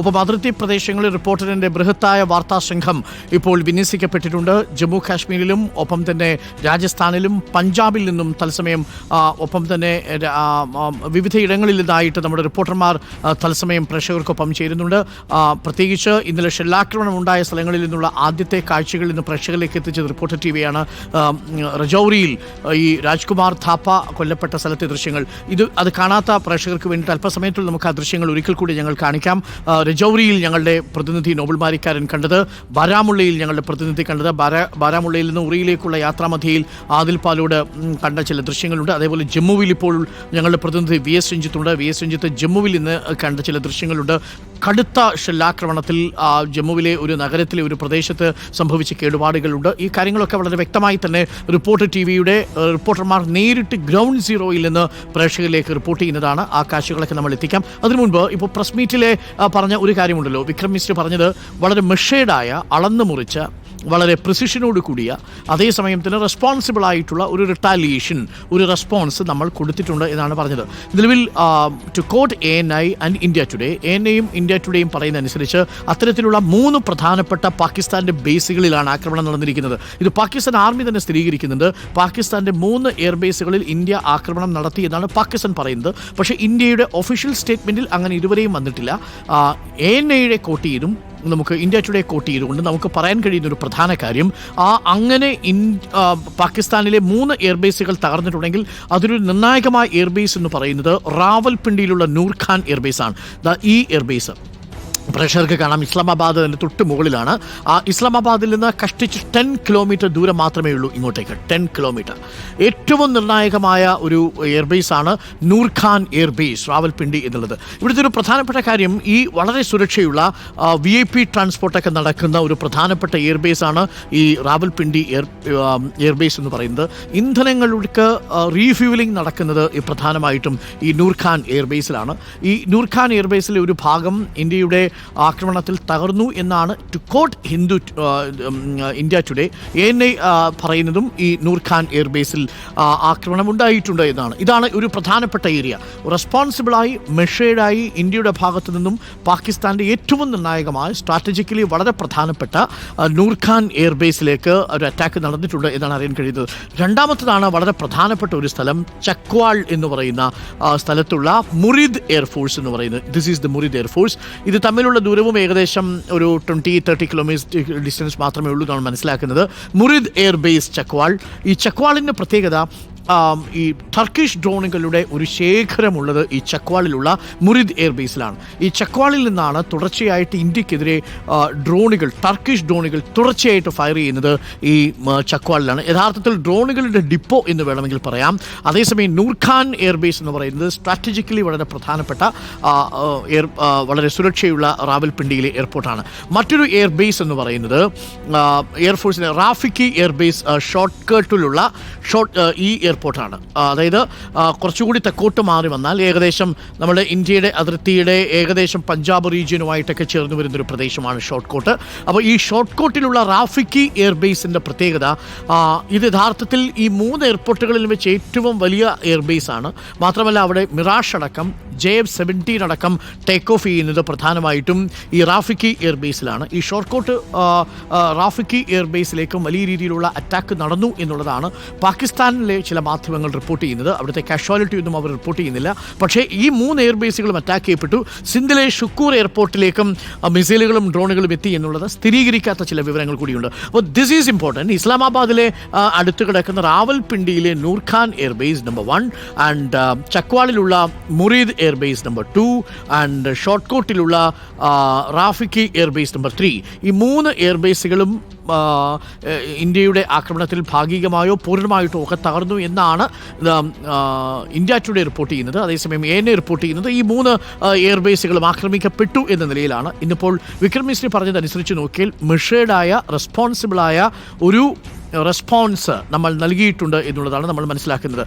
ഒപ്പം അതിർത്തി പ്രദേശങ്ങളിൽ റിപ്പോർട്ടറിന്റെ ബൃഹത്തായ വാർത്താ സംഘം ഇപ്പോൾ വിന്യസിക്കപ്പെട്ടിട്ടുണ്ട്. ജമ്മു കാശ്മീരിലും ഒപ്പം തന്നെ രാജസ്ഥാനിലും പഞ്ചാബിൽ നിന്നും തത്സമയം ഒപ്പം തന്നെ വിവിധ ഇടങ്ങളിൽ നിന്നായിട്ട് നമ്മുടെ റിപ്പോർട്ടർമാർ തത്സമയം പ്രേക്ഷകർക്കൊപ്പം ചേരുന്നുണ്ട്. പ്രത്യേകിച്ച് ഇന്നലെ ഷെല്ലാക്രമണം ഉണ്ടായ സ്ഥലങ്ങളിൽ നിന്നുള്ള ആദ്യത്തെ കാഴ്ചകൾ ഇന്ന് പ്രേക്ഷകരിലേക്ക് എത്തിച്ചത് റിപ്പോർട്ടർ ടി വിയാണ് റജൌറിയിൽ ഈ രാജ്കുമാർ ഥാപ്പ കൊല്ലപ്പെട്ട സ്ഥലത്തെ ദൃശ്യങ്ങൾ. ഇത് അത് കാണാത്ത പ്രേക്ഷകർക്ക് വേണ്ടിയിട്ട് അല്പസമയത്തിൽ നമുക്ക് ആ ദൃശ്യങ്ങൾ ഒരിക്കൽ കൂടി ഞങ്ങൾ കാണിക്കാം. രജൌരിയിൽ ഞങ്ങളുടെ പ്രതിനിധി നോബൽ മാരിക്കാരൻ കണ്ടത് ബാരാമുള്ളയിൽ ഞങ്ങളുടെ പ്രതിനിധി കണ്ടത് ബാരാ ബാരാമുള്ളയിൽ നിന്ന് ഉറിയിലേക്കുള്ള യാത്രാമധ്യയിൽ ആദിൽ പാലോട് കണ്ട ചില ദൃശ്യങ്ങളുണ്ട്. അതേപോലെ ജമ്മുവിൽ ഇപ്പോൾ ഞങ്ങളുടെ പ്രതിനിധി വി എസ് രഞ്ജിത്തുണ്ട്. വി എസ് രഞ്ജിത്ത് ജമ്മുവിൽ ഇന്ന് കണ്ട ചില ദൃശ്യങ്ങളുണ്ട്. കടുത്ത ഷെല്ലാക്രമണത്തിൽ ജമ്മുവിലെ ഒരു നഗരത്തിലെ ഒരു പ്രദേശത്ത് സംഭവിച്ച കേടുപാടുകളുണ്ട്. ഈ കാര്യങ്ങളൊക്കെ വളരെ വ്യക്തമായി തന്നെ റിപ്പോർട്ട് ടി വിയുടെ റിപ്പോർട്ടർമാർ നേരിട്ട് ഗ്രൗണ്ട് സീറോയിൽ നിന്ന് പ്രേക്ഷകരിലേക്ക് റിപ്പോർട്ട് ചെയ്യുന്നതാണ്. ആ കാഴ്ചകളൊക്കെ നമ്മൾ എത്തിക്കാം. അതിനു മുൻപ് ഇപ്പോൾ പ്രസ് മീറ്റിലെ പറഞ്ഞ ഒരു കാര്യമുണ്ടല്ലോ. വിക്രം മിശ്ര പറഞ്ഞത് വളരെ മെഷേഡായ അളന്നു മുറിച്ച വളരെ പ്രിസിഷനോട് കൂടിയ അതേസമയം തന്നെ റെസ്പോൺസിബിൾ ആയിട്ടുള്ള ഒരു റിട്ടാലിയേഷൻ ഒരു റെസ്പോൺസ് നമ്മൾ കൊടുത്തിട്ടുണ്ട് എന്നാണ് പറഞ്ഞത്. നിലവിൽ to quote A N I and India Today A N ഐയും ഇന്ത്യ ടുഡേയും പറയുന്നതനുസരിച്ച് അത്തരത്തിലുള്ള മൂന്ന് പ്രധാനപ്പെട്ട പാകിസ്ഥാന്റെ ബേസുകളിലാണ് ആക്രമണം നടന്നിരിക്കുന്നത്. ഇത് പാകിസ്ഥാൻ ആർമി തന്നെ സ്ഥിരീകരിക്കുന്നുണ്ട്. പാകിസ്ഥാന്റെ മൂന്ന് എയർബേസുകളിൽ ഇന്ത്യ ആക്രമണം നടത്തി എന്നാണ് പാകിസ്ഥാൻ പറയുന്നത്. പക്ഷേ ഇന്ത്യയുടെ ഒഫീഷ്യൽ സ്റ്റേറ്റ്മെന്റിൽ അങ്ങനെ ഇതുവരെയും വന്നിട്ടില്ല. എ എൻ ഐയുടെ കോട്ടിയിലും നമുക്ക് ഇന്ത്യ ടുഡേ കോട്ട് ചെയ്തുകൊണ്ട് നമുക്ക് പറയാൻ കഴിയുന്ന ഒരു പ്രധാന കാര്യം ആ അങ്ങനെ ഇൻ പാകിസ്ഥാനിലെ മൂന്ന് എയർബേസുകൾ തകർന്നിട്ടുണ്ടെങ്കിൽ അതൊരു നിർണായകമായ എയർബേസ് എന്ന് പറയുന്നത് റാവൽപിണ്ടിയിലുള്ള നൂർഖാൻ എയർബേസ് ആണ്. ദ ഈ എയർബേസ് പ്രേക്ഷകർക്ക് കാണാം. ഇസ്ലാമാബാദ് അതിന്റെ തൊട്ട് മുകളിലാണ്. ആ ഇസ്ലാമാബാദിൽ നിന്ന് കഷ്ടിച്ച് ടെൻ കിലോമീറ്റർ ദൂരം മാത്രമേ ഉള്ളൂ ഇങ്ങോട്ടേക്ക്. Ten kilometre. ഏറ്റവും നിർണായകമായ ഒരു എയർബേസ് ആണ് നൂർഖാൻ എയർബേസ് റാവൽപിണ്ടി എന്നുള്ളത്. ഇവിടുത്തെ ഒരു പ്രധാനപ്പെട്ട കാര്യം ഈ വളരെ സുരക്ഷയുള്ള വി ഐ പി ട്രാൻസ്പോർട്ടൊക്കെ നടക്കുന്ന ഒരു പ്രധാനപ്പെട്ട എയർബേസ് ആണ് ഈ റാവൽപിണ്ടി എയർ എയർബേസ് എന്ന് പറയുന്നത്. ഇന്ധനങ്ങൾക്ക് റീഫ്യൂലിംഗ് നടക്കുന്നത് ഈ പ്രധാനമായിട്ടും ഈ നൂർഖാൻ എയർബേസിലാണ് ഈ നൂർഖാൻ എയർബേസിലെ ഒരു ഭാഗം ഇന്ത്യയുടെ ആക്രമണത്തിൽ തകർന്നു എന്നാണ് to quote Hindu India Today A N I പറയുന്നതും ഈ നൂർഖാൻ എയർബേസിൽ ആക്രമണം ഉണ്ടായിട്ടുണ്ട് എന്നാണ്. ഇതാണ് ഒരു പ്രധാനപ്പെട്ട ഏരിയ റെസ്പോൺസിബിളായി മെഷേഡായി ഇന്ത്യയുടെ ഭാഗത്തു നിന്നും പാകിസ്ഥാന്റെ ഏറ്റവും നിർണായകമായ സ്ട്രാറ്റജിക്കലി വളരെ പ്രധാനപ്പെട്ട നൂർഖാൻ എയർബേസിലേക്ക് ഒരു അറ്റാക്ക് നടന്നിട്ടുണ്ട് എന്നാണ് അറിയാൻ കഴിയുന്നത്. രണ്ടാമത്തതാണ് വളരെ പ്രധാനപ്പെട്ട ഒരു സ്ഥലം ചക്വാൾ എന്ന് പറയുന്ന സ്ഥലത്തുള്ള മുറിദ് എയർഫോഴ്സ് എന്ന് പറയുന്നത്. This is the Murid air force ഇത് തമ്മിലുള്ള ദൂരവും ഏകദേശം ഒരു ട്വന്റി തേർട്ടി കിലോമീറ്റർ ഡിസ്റ്റൻസ് മാത്രമേ ഉള്ളൂ എന്നാണ് മനസ്സിലാക്കുന്നത്. Murid air base Chakwal. ഈ ചക്വാളിന്റെ പ്രത്യേകത ഈ ടർക്കിഷ് ഡ്രോണുകളുടെ ഒരു ശേഖരമുള്ളത് ഈ ചക്വാളിലുള്ള മുറിദ് എയർബേസിലാണ്. ഈ ചക്വാളിൽ നിന്നാണ് തുടർച്ചയായിട്ട് ഇന്ത്യക്കെതിരെ ഡ്രോണുകൾ ടർക്കിഷ് ഡ്രോണുകൾ തുടർച്ചയായിട്ട് ഫയർ ചെയ്യുന്നത് ഈ ചക്വാളിലാണ്. യഥാർത്ഥത്തിൽ ഡ്രോണുകളുടെ ഡിപ്പോ എന്ന് വേണമെങ്കിൽ പറയാം. അതേസമയം നൂർഖാൻ എയർബേസ് എന്ന് പറയുന്നത് സ്ട്രാറ്റജിക്കലി വളരെ പ്രധാനപ്പെട്ട എയർ വളരെ സുരക്ഷയുള്ള റാവൽപിണ്ടിയിലെ എയർപോർട്ടാണ് മറ്റൊരു എയർബേസ് എന്ന് പറയുന്നത് എയർഫോഴ്സിലെ റാഫിക്കി എയർബേസ് ഷോർട്ട് കട്ടിലുള്ള ഷോർട്ട് ഈ ഈ എയർപോർട്ടാണ്. അതായത് കുറച്ചുകൂടി തെക്കോട്ട് മാറി വന്നാൽ ഏകദേശം നമ്മുടെ ഇന്ത്യയുടെ അതിർത്തിയുടെ ഏകദേശം പഞ്ചാബ് റീജിയനുമായിട്ടൊക്കെ ചേർന്ന് വരുന്നൊരു പ്രദേശമാണ് ഷോർട്ട് കോട്ട് അപ്പോൾ ഈ ഷോർട്ട് കോട്ടിലുള്ള റാഫിക്കി എയർബേസിന്റെ പ്രത്യേകത ഇത് യഥാർത്ഥത്തിൽ ഈ മൂന്ന് എയർപോർട്ടുകളിൽ വെച്ച് ഏറ്റവും വലിയ എയർബേസ് ആണ്. മാത്രമല്ല അവിടെ മിറാഷ് അടക്കം ജെ എഫ് സെവന്റീൻ അടക്കം ടേക്ക് ഓഫ് ചെയ്യുന്നത് പ്രധാനമായിട്ടും ഈ റാഫിക്കി എയർബേസിലാണ്. ഈ ഷോർട്ട് കോട്ട് ആ, ആ, റാഫിക്കി എയർബേസിലേക്കും വലിയ രീതിയിലുള്ള അറ്റാക്ക് നടന്നു എന്നുള്ളതാണ്. പാകിസ്ഥാനിലെ ചില മാധ്യമങ്ങൾ റിപ്പോർട്ട് ചെയ്യുന്നത്. അവിടുത്തെ കാഷ്വാലിറ്റി ഒന്നും അവർ റിപ്പോർട്ട് ചെയ്യുന്നില്ല. പക്ഷേ ഈ മൂന്ന് എയർബേസുകളും അറ്റാക്ക് ചെയ്യപ്പെട്ടു. സിന്ധിലെ ഷുക്കൂർ എയർപോർട്ടിലേക്കും മിസൈലുകളും ഡ്രോണുകളും എത്തി എന്നുള്ളത് സ്ഥിരീകരിക്കാത്ത ചില വിവരങ്ങൾ കൂടിയുണ്ട്. അപ്പോൾ ദിസ് ഈസ് ഇമ്പോർട്ടന്റ് ഇസ്ലാമാബാദിലെ അടുത്ത് കിടക്കുന്ന റാവൽപിണ്ടിയിലെ Nur Khan airbase number one and ചക്വാളിലുള്ള Murid airbase number two and ഷോർട്ട്കോട്ടിലുള്ള Rafiqui airbase number three ഈ മൂന്ന് എയർബേസുകളും ഇന്ത്യയുടെ ആക്രമണത്തിൽ ഭാഗികമായോ പൂർണമായിട്ടോ ഒക്കെ തകർന്നു എന്നാണ് ഇന്ത്യ ടുഡേ റിപ്പോർട്ട് ചെയ്യുന്നത്. അതേസമയം എ എൻ റിപ്പോർട്ട് ചെയ്യുന്നത് ഈ മൂന്ന് എയർബേസുകളും ആക്രമിക്കപ്പെട്ടു എന്ന നിലയിലാണ് ഇന്നിപ്പോൾ വിക്രം മിശ്രി പറഞ്ഞതനുസരിച്ച് നോക്കിയാൽ മിഷേഡായ റെസ്പോൺസിബിളായ ഒരു റെസ്പോൺസ് നമ്മൾ നൽകിയിട്ടുണ്ട് എന്നുള്ളതാണ് നമ്മൾ മനസ്സിലാക്കുന്നത്.